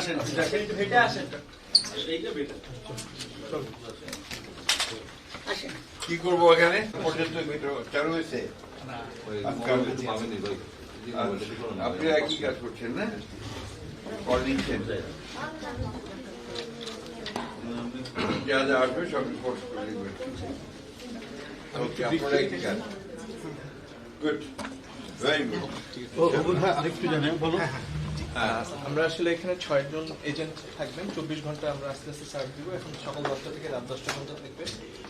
আসেন। হেঁটে আসেন। কি করব এখানে? পর্যন্ত চালু হয়েছে? আচ্ছা, আপনি একই কাজ করছেন না? কল যা যা আসবে সব রিপোর্ট করে দেবেন। ওকে আপনারা একই কাজ। গুড ভেরি গুড আরেকটু জানেন বলো আমরা আসলে এখানে ছয়জন এজেন্ট থাকবেন। চব্বিশ ঘণ্টা আমরা আস্তে আস্তে সার্ভ দিব। এখন সকাল দশটা থেকে রাত দশটা পর্যন্ত থাকবে।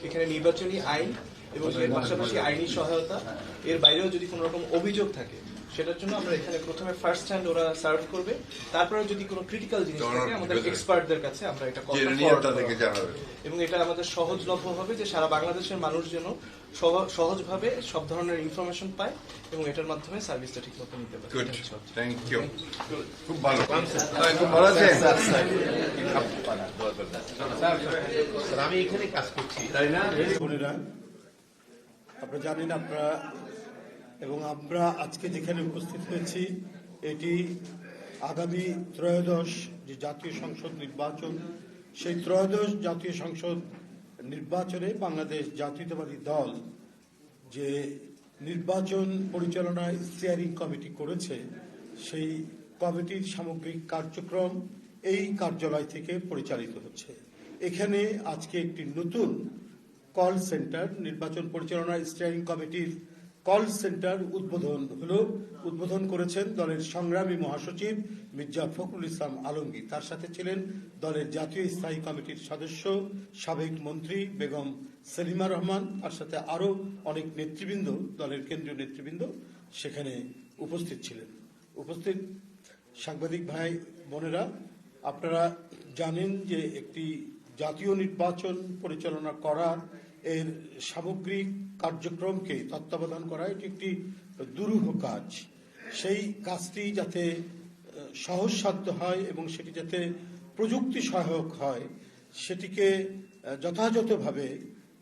এখানে নির্বাচনী আইন এবং এর পাশাপাশি আইনি সহায়তা। এর বাইরেও যদি কোনো রকম অভিযোগ থাকে সেটার জন্য আমরা এখানে প্রথমে ফার্স্ট হ্যান্ড ওরা সার্ভ করবে তারপরে যদি কোনো ক্রিটিক্যাল জিনিস থাকে আমাদের এক্সপার্টদের কাছে আমরা এটা এবং এটা আমাদের সহজলভ্য হবে যে সারা বাংলাদেশের মানুষ যেন সহজভাবে সব ধরনের ইনফরমেশন পায় এবং এটার মাধ্যমে সার্ভিসটা ঠিক মতো নিতে পারে থ্যাংক ইউ খুব ভালো হ্যাঁ, খুব ভালো আমি এখানে কাজ করছি তাই না আপনারা জানেন আপনারা এবং আমরা আজকে যেখানে উপস্থিত হয়েছি, এটি আগামী ত্রয়োদশ যে জাতীয় সংসদ নির্বাচন, সেই ত্রয়োদশ জাতীয় সংসদ নির্বাচনে বাংলাদেশ জাতীয়তাবাদী দল যে নির্বাচন পরিচালনা স্টিয়ারিং কমিটি করেছে, সেই কমিটির সামগ্রিক কার্যক্রম এই কার্যালয় থেকে পরিচালিত হচ্ছে। এখানে আজকে একটি নতুন কল সেন্টার নির্বাচন পরিচালনা স্টিয়ারিং কমিটির কল সেন্টার উদ্বোধন হলো, উদ্বোধন করেছেন দলের সংগ্রামী মহাসচিব মির্জা ফখরুল ইসলাম আলমগীর। তার সাথে ছিলেন দলের জাতীয় স্থায়ী কমিটির সদস্য, সাবেক মন্ত্রী বেগম সেলিমা রহমান। তার সাথে আরও অনেক নেতৃবৃন্দ, দলের কেন্দ্রীয় নেতৃবৃন্দ সেখানে উপস্থিত ছিলেন। উপস্থিত সাংবাদিক ভাই বোনেরা, আপনারা জানেন যে একটি জাতীয় নির্বাচন পরিচালনা করা এর সামগ্রিক কার্যক্রমকে তত্ত্বাবধান করা, এটি একটি দুরূহ কাজ। সেই কাজটি যাতে সহজসাধ্য হয় এবং সেটি যাতে প্রযুক্তি সহায়ক হয়, সেটিকে যথাযথভাবে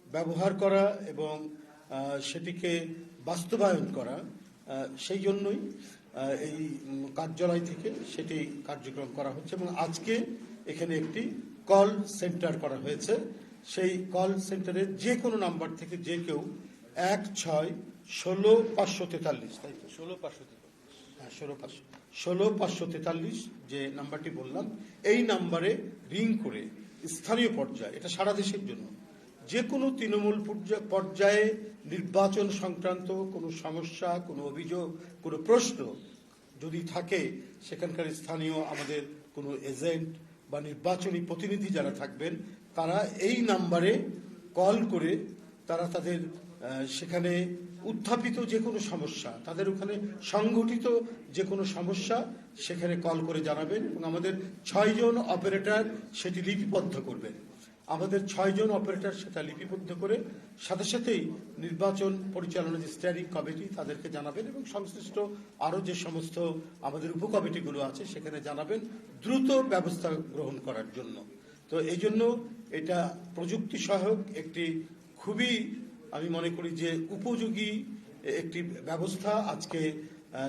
ব্যবহার করা এবং সেটিকে বাস্তবায়ন করা সেই জন্যই এই কার্যালয় থেকে সেটি কার্যক্রম করা হচ্ছে এবং আজকে এখানে একটি কল সেন্টার করা হয়েছে। সেই কল সেন্টারে যে কোনো নাম্বার থেকে যে কেউ এক ছয় ষোলো পাঁচশো তেতাল্লিশ তাই তো? ষোলো পাঁচশো হ্যাঁ ষোলো পাঁচশো। ষোলো পাঁচশো তেতাল্লিশ যে নাম্বারটি বললাম এই নাম্বারে রিং করে স্থানীয় পর্যায়ে এটা সারা দেশের জন্য যে কোনো তৃণমূল পর্যায়ে নির্বাচন সংক্রান্ত কোনো সমস্যা কোনো অভিযোগ কোনো প্রশ্ন যদি থাকে সেখানকার স্থানীয় আমাদের কোনো এজেন্ট বা নির্বাচনী প্রতিনিধি যারা থাকবেন তারা এই নাম্বারে কল করে তারা তাদের সেখানে উত্থাপিত যে কোনো সমস্যা, তাদের ওখানে সংগঠিত যে কোনো সমস্যা সেখানে কল করে জানাবেন এবং আমাদের ছয়জন অপারেটর সেটি লিপিবদ্ধ করবেন। আমাদের ছয়জন অপারেটর সেটা লিপিবদ্ধ করে সাথে সাথেই নির্বাচন পরিচালনা যে স্টিয়ারিং কমিটি তাদেরকে জানাবেন এবং সংশ্লিষ্ট আরও যে সমস্ত আমাদের উপকমিটিগুলো আছে সেখানে জানাবেন দ্রুত ব্যবস্থা গ্রহণ করার জন্য। তো এই জন্য এটা প্রযুক্তি সহায়ক একটি খুবই আমি মনে করি যে উপযোগী একটি ব্যবস্থা আজকে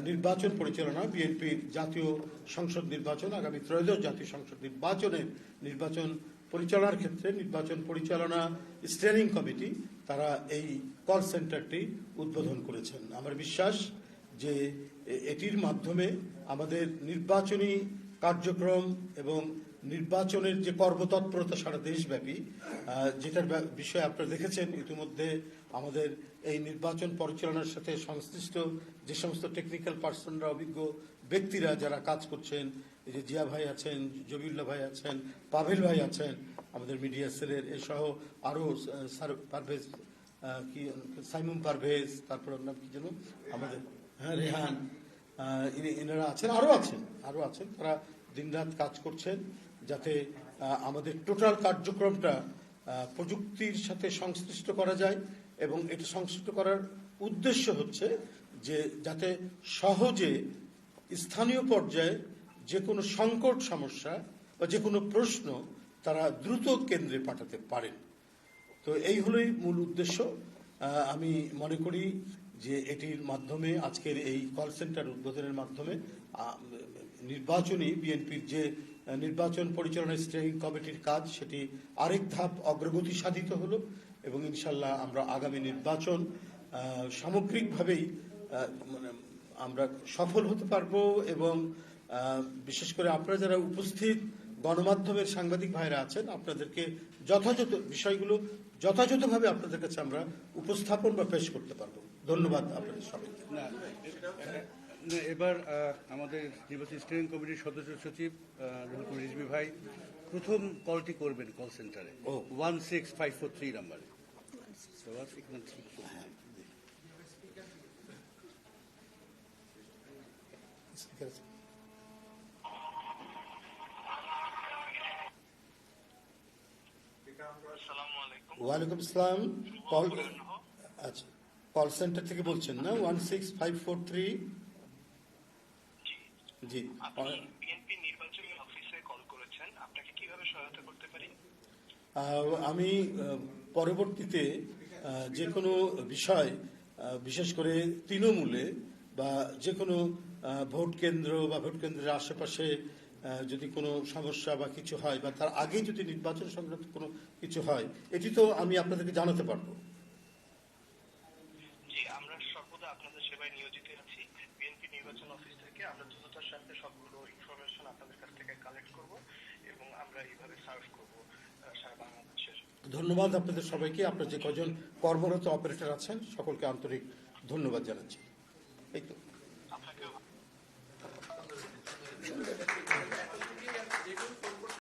নির্বাচন পরিচালনা, বিএনপির জাতীয় সংসদ নির্বাচন, আগামী ত্রয়োদশ জাতীয় সংসদ নির্বাচনের নির্বাচন পরিচালনার ক্ষেত্রে নির্বাচন পরিচালনা স্টিয়ারিং কমিটি তারা এই কল সেন্টারটি উদ্বোধন করেছেন। আমার বিশ্বাস যে এটির মাধ্যমে আমাদের নির্বাচনী কার্যক্রম এবং নির্বাচনের যে কর্মতৎপরতা সারা দেশব্যাপী যেটার বিষয়ে আপনারা দেখেছেন, ইতিমধ্যে আমাদের এই নির্বাচন পরিচালনার সাথে সংশ্লিষ্ট যে সমস্ত টেকনিক্যাল পার্সনরা অভিজ্ঞ ব্যক্তিরা যারা কাজ করছেন, এই যে জিয়া ভাই আছেন জবিউল্লাহ ভাই আছেন, পাভেল ভাই আছেন, আমাদের মিডিয়া সেলের এসহ আরও স্যার পারভেজ কি, সাইমুম পারভেজ, তারপর নাম কি যেন? আমাদের হ্যাঁ রেহান এনারা আছেন, আরও আছেন আরও আছেন, তারা দিনরাত কাজ করছেন যাতে আমাদের টোটাল কার্যক্রমটা প্রযুক্তির সাথে সংশ্লিষ্ট করা যায় এবং এটা সংশ্লিষ্ট করার উদ্দেশ্য হচ্ছে যে যাতে সহজে স্থানীয় পর্যায়ে যে কোনো সংকট সমস্যা বা যে কোনো প্রশ্ন তারা দ্রুত কেন্দ্রে পাঠাতে পারেন। তো এই হলোই মূল উদ্দেশ্য। আমি মনে করি যে এটির মাধ্যমে আজকের এই কল সেন্টার উদ্বোধনের মাধ্যমে নির্বাচনী বিএনপির যে নির্বাচন পরিচালনা স্টিয়ারিং কমিটির কাজ, সেটি আরেক ধাপ অগ্রগতি সাধিত হলো এবং ইনশাল্লাহ আমরা আগামী নির্বাচন সামগ্রিকভাবেই মানে আমরা সফল হতে পারব এবং বিশেষ করে আপনারা যারা উপস্থিত, গণমাধ্যমের সাংবাদিক ভাইরা আছেন, আপনাদেরকে যথাযথ বিষয়গুলো যথাযথভাবে আপনাদের কাছে আমরা উপস্থাপন বা পেশ করতে পারব। ধন্যবাদ আপনাদের সবাইকে। এবার আমাদের নির্বাচন স্টিয়ারিং কমিটির সদস্য সচিব রুহুল রিজবি ভাই প্রথম কলটি করবেন কল সেন্টারে ও। One six five four three নাম্বারে. ওয়ালাইকুম আসসালাম কল আচ্ছা কল সেন্টার থেকে বলছেন না one six five four three জি। আপনি বিএনপি নির্বাচনী অফিসে কল করেছেন আপনাকে কীভাবে সহায়তা করতে পারি? আমি পরবর্তীতে যে কোনো বিষয় বিশেষ করে তৃণমূলে বা যে কোনো ভোট কেন্দ্র বা ভোট কেন্দ্রের আশেপাশে যদি কোনো সমস্যা বা কিছু হয় বা তার আগে যদি নির্বাচন সংক্রান্ত কোনো কিছু হয় এটি তো আমি আপনাদেরকে জানাতে পারব। জি আমরা সর্বদা আপনাদের সেবায় নিয়োজিত আছি। বিএনপি নির্বাচন অফিস থেকে আমরা দ্রুততার সাথে সবগুলো ইনফরমেশন আপনাদের কাছ থেকে কালেক্ট করব এবং আমরা এইভাবে সার্ভ করব সারা বাংলাদেশের। ধন্যবাদ আপনাদের সবাইকে। আপনার যে কজন কর্মরত অপারেটর আছেন, সকলকে আন্তরিক ধন্যবাদ জানাচ্ছি। এই তো।